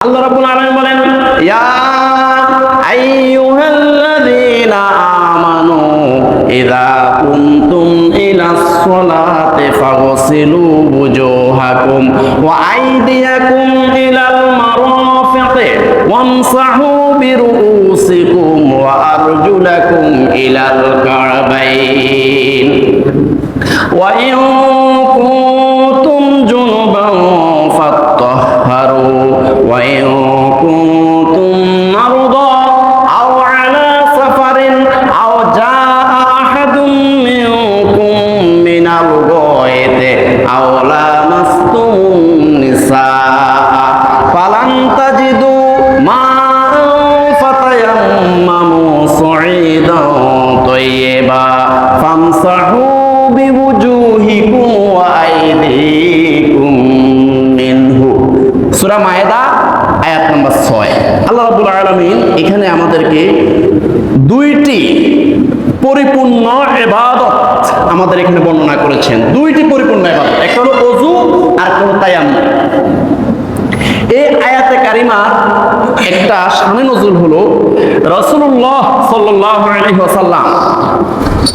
আল্লাহ রাব্বুল আলামিন বলেন, ইয়া আইয়ুহাল্লাযীনা আমানু ইযা কুনতুম ইলাস সালাতি ফাগসিলু ওয়ুজুহাকুম ওয়া আইদিয়াকুম ইলাল মারাফিকি ওয়ামসাহু বিরুউসিকুম ওয়া আরজুলাকুম ইলাল কাবাইন ওয়া ইন আইদিকুম ওয়া মিনহু। সূরা মায়েদা, আয়াত নাম্বার 6 আল্লাহ রাব্বুল আলামিন এখানে আমাদেরকে দুইটি পরিপূর্ণ ইবাদত আমাদের এখানে বর্ণনা করেছেন। দুইটি পরিপূর্ণ ইবাদত, একটা হলো ওযু আর একটা হলো তায়াম্মুম এই আয়াতে কারিমার একটা সামনে নজরুল হলো রসুল্লাহ সাল্লাহ আলহি ওসাল্লাম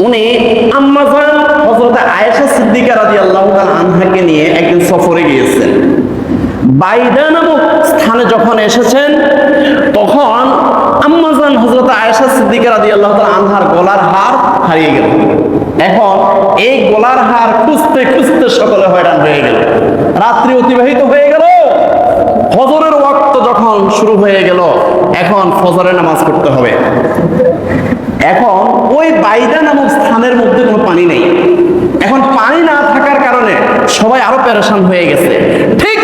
উনি আম্মাজান সিদ্দিকা রাদিয়াল্লাহু তাআলা আনহাকে নিয়ে একদিন সফরে গিয়েছেন। বাইদা নামক স্থানে যখন এসেছেন, তখন আম্মাজান হযরত আয়েশা সিদ্দিকা রাদিয়াল্লাহু তাআলা আনহার গলার হার হারিয়ে গেল। এখন এই গলার হার খুঁজতে খুঁজতে সকলে হয়রান হয়ে গেল। রাত্রি অতিবাহিত হয়ে গেল। ফজরের ওয়াক্ত যখন শুরু হয়ে গেল, এখন ফজরের নামাজ পড়তে হবে। এখন ওই বাইদা নামক স্থানের মধ্যে কোনো পানি নেই। এখন পানি না থাকার কারণে সবাই আরও পেরেশান হয়ে গেছে। ঠিক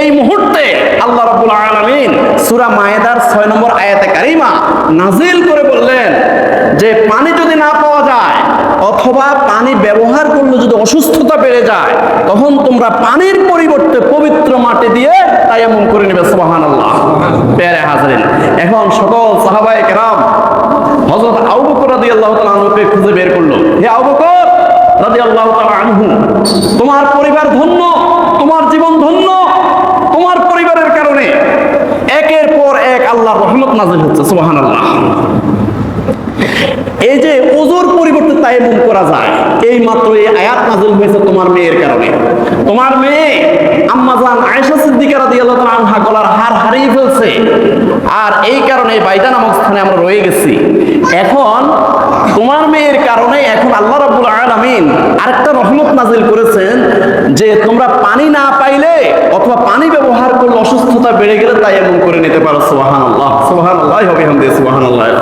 এই মুহূর্তে আল্লাহ রাব্বুল আলামিন সূরা মায়েদার 6 নম্বর আয়াতে কারিমা নাজিল করে বললেন যে পানি যদি না পাওয়া যায় অথবা পানি ব্যবহার করলে যদি অসুস্থতা বেড়ে যায় তখন তোমরা পানির পরিবর্তে পবিত্র মাটি দিয়ে তায়াম্মুম করে নেবে। সুবহানাল্লাহ। পেয়ারে হাজরিন এখন সকল সাহাবায়ে কেরাম হযরত আবু বকর রাদিয়াল্লাহু তাআলা আনহুকে খুঁজে বের করল। হে আবু বকর! তোমার পরিবার ধন্য, তোমার জীবন ধন্য, তোমার পরিবারের কারণে একের পর এক আল্লাহর রহমত নাজিল হচ্ছে, সুবহানাল্লাহ। এই যে ওজোর পরিবর্তে তায়াম্মুম করা যায়, এই মাত্র এই আয়াত নাজিল হয়েছে তোমার মেয়ের কারণে। তোমার মেয়ে আম্মাজান আয়েশা সিদ্দিকা রাদিয়াল্লাহু আনহা গলার হার হারিয়ে ফেলছে, আর এই কারণে বাইদা নামক স্থানে আমরা রয়ে গেছি। এখন তোমার মেয়ের কারণে এখন আল্লাহ রাব্বুল আলামিন আরেকটা রহমত নাজিল করেছেন যে তোমরা পানি না পাইলে অথবা পানি ব্যবহার করলে অসুস্থতা বেড়ে গেলে তাই এমন করে নিতে পারো। সুবহানাল্লাহ সুবহানাল্লাহ হবে হামদে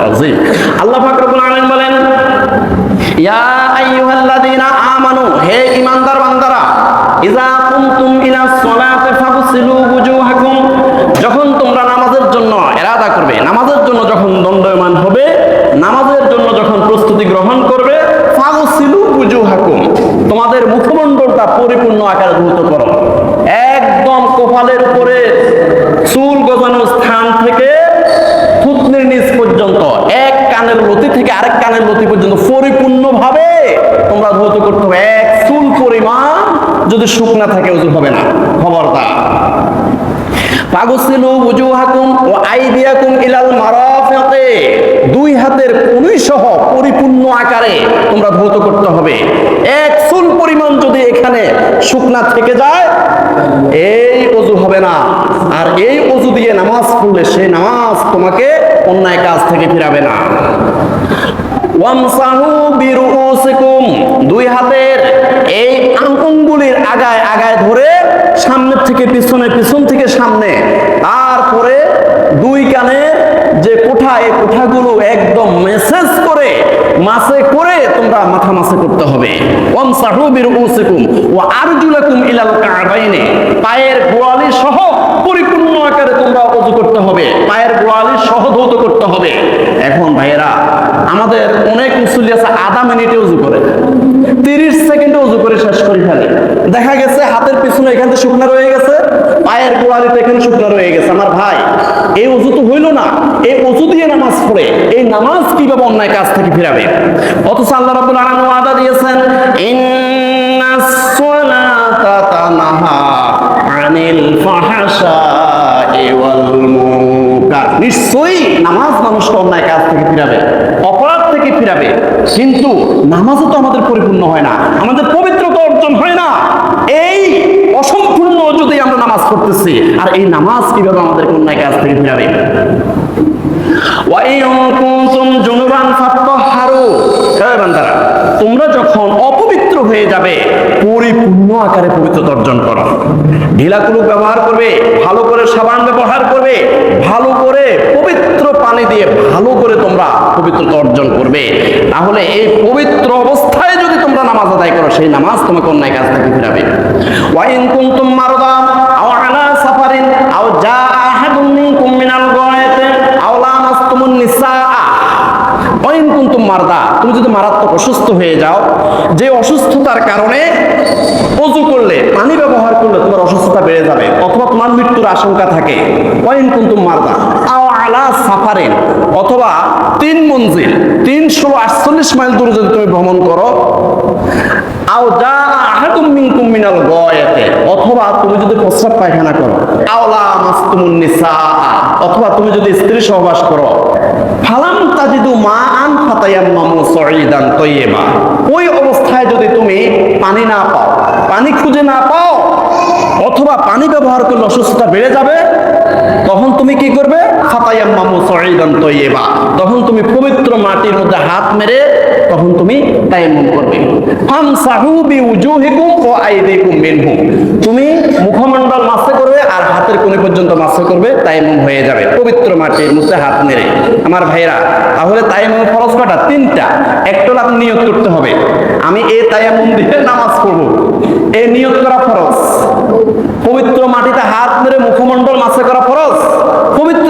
আযীম আল্লাহ পাক রব্বুল আলামিন বলেন, ইয়া আইয়ুহাল্লাযীনা আমানু, হে ঈমানদার বান্দারা কুমতুম ইলা ফাগসিলু যখন তোমরা নামাজের জন্য এরাদা করবে, নামাজের জন্য যখন দণ্ডায়মান হবে, নামাজের জন্য যখন প্রস্তুতি গ্রহণ করবে তোমাদের মুখমণ্ডলটা পরিপূর্ণ আকারে ধৌত করো একদম কপালের উপরে চুল গজানোর স্থান থেকে থুতনির নিচ পর্যন্ত, এক কানের লতি থেকে আরেক কানের লতি পর্যন্ত পরিপূর্ণভাবে তোমরা ধৌত করতে হবে। এক চুল পরিমাণ যদি শুকনা থাকে ওজু হবে না। খবরদার। পাগসিলু বুজুহাকুম ও আইদিয়াকুম ইলাল মারাফিকে দুই হাতের কনুই সহ পরিপূর্ণ আকারে তোমরা ধৌত করতে হবে এক চুল পরিমাণ যদি এখানে শুকনা থেকে যায়, এই অজু হবে না। আর এই অজু দিয়ে নামাজ পড়লে সেই নামাজ তোমাকে অন্যায় কাজ থেকে ফিরাবে না। দুই হাতের এই আগায় আগায় ধরে সামনের থেকে পিছনে, পিছন থেকে সামনে, তারপরে দুই কানে যে কোঠা এই কোঠাগুলো একদম মাসে তোমরা মাথা মাসে করতে হবে। পায়ের সহ পরিপূর্ণ আকারে তোমরা ওযু করতে হবে। পায়ের সহ ধৌত করতে হবে। এখন ভাইয়েরা, আমাদের অনেক মুসল্লি আছে, আধা মিনিটে উজু করে। তিরিশ সেকেন্ডে উজু করে শেষ করে ফেলে দেখা গেছে হাতের পিছনে এখান থেকে শুকনা রয়ে গেছে, পায়ের গোড়ালিতে এখানে শুকনা রয়ে গেছে। আমার ভাই এই উজু তো হইল না, এই উজু দিয়ে নামাজ পড়ে, এই নামাজ কীভাবে অন্যায় কাজ থেকে ফিরাবে? অথচ আল্লাহ রাব্বুল আলামিন ওয়াদা দিয়েছেন ইন্নাস সালাতা তানহা নিশ্চয়ই নামাজ মানুষকে অন্যায় কাজ থেকে ফিরাবে, অপরাধ থেকে ফিরাবে, কিন্তু নামাজও তো আমাদের পরিপূর্ণ হয় না, আমাদের পবিত্রতা অর্জন হয় না এই অসম্পূর্ণ যদি আমরা নামাজ করতেছি আর এই নামাজ কীভাবে আমাদের অন্যায় কাজ থেকে ফিরাবে? তোমরা যখন অপবিত্র হয়ে যাবে, পরিপূর্ণ আকারে পবিত্র অর্জন করো। ঢিলাকুলুক ব্যবহার করবে, ভালো করে সাবান ব্যবহার করবে, ভালো করে পবিত্র পানি দিয়ে ভালো করে তোমরা পবিত্র অর্জন করবে। তাহলে এই পবিত্র অবস্থায় যদি নামাজ আদায় করো, সেই নামাজ তোমাকে অন্যায় কাজ থেকে ফিরাবে। ওয়াইন কুনতুম মারদা আও আলা সাফারিন, আও জা আহাদুম মিনকুম মিনাল গায়তি আও লামাসতুমুন নিসা ওয়াইন কুনতুম মারদা, তুমি যদি মারাত্মক অসুস্থ হয়ে যাও, যে অসুস্থতার কারণে অজু করলে, পানি ব্যবহার করলে তোমার অসুস্থতা বেড়ে যাবে, অথবা তোমার মৃত্যুর আশঙ্কা থাকে। ওয়াইন কুনতুম মারদা। আও আলা সাফারিন, অথবা তিন মঞ্জিল, তিনশো আটচল্লিশ মাইল দূরে যদি তুমি ভ্রমণ করো, আও যা মিনকুম মিনাল গয়াতে, অথবা তুমি যদি প্রস্রাব পায়খানা করো আওলা নিসা অথবা তুমি যদি স্ত্রী সহবাস করো। ফালাম তাজিদু মা ওই অবস্থায় যদি তুমি পানি না পাও, পানি খুঁজে না পাও, অথবা পানি ব্যবহার করলে অসুস্থতা বেড়ে যাবে, তখন তুমি কি করবে? ফাতায়াম্মামু সঈদান তৈয়বা। তখন তুমি পবিত্র মাটির মধ্যে হাত মেরে তখন তুমি তায়াম্মুম করবে। ফামসাহু বিউজুহিকুম ওয়া আইদিকুম মিনহু। তুমি মুখমণ্ডল মাসে করবে আর হাতের কোণে পর্যন্ত মাসে করবে, তায়াম্মুম হয়ে যাবে। পবিত্র মাটির মধ্যে হাত মেরে আমার ভাইরা তাহলে তায়াম্মুম ফরজ কটা তিনটা। একটা আপনি নিয়ত করতে হবে। আমি এই তায়াম্মুম দিয়ে নামাজ পড়ব। এই নিয়ত করা ফরজ। পবিত্র মাটিতে হাত মেরে মুখমণ্ডল মাসে করা ফরজ। পবিত্র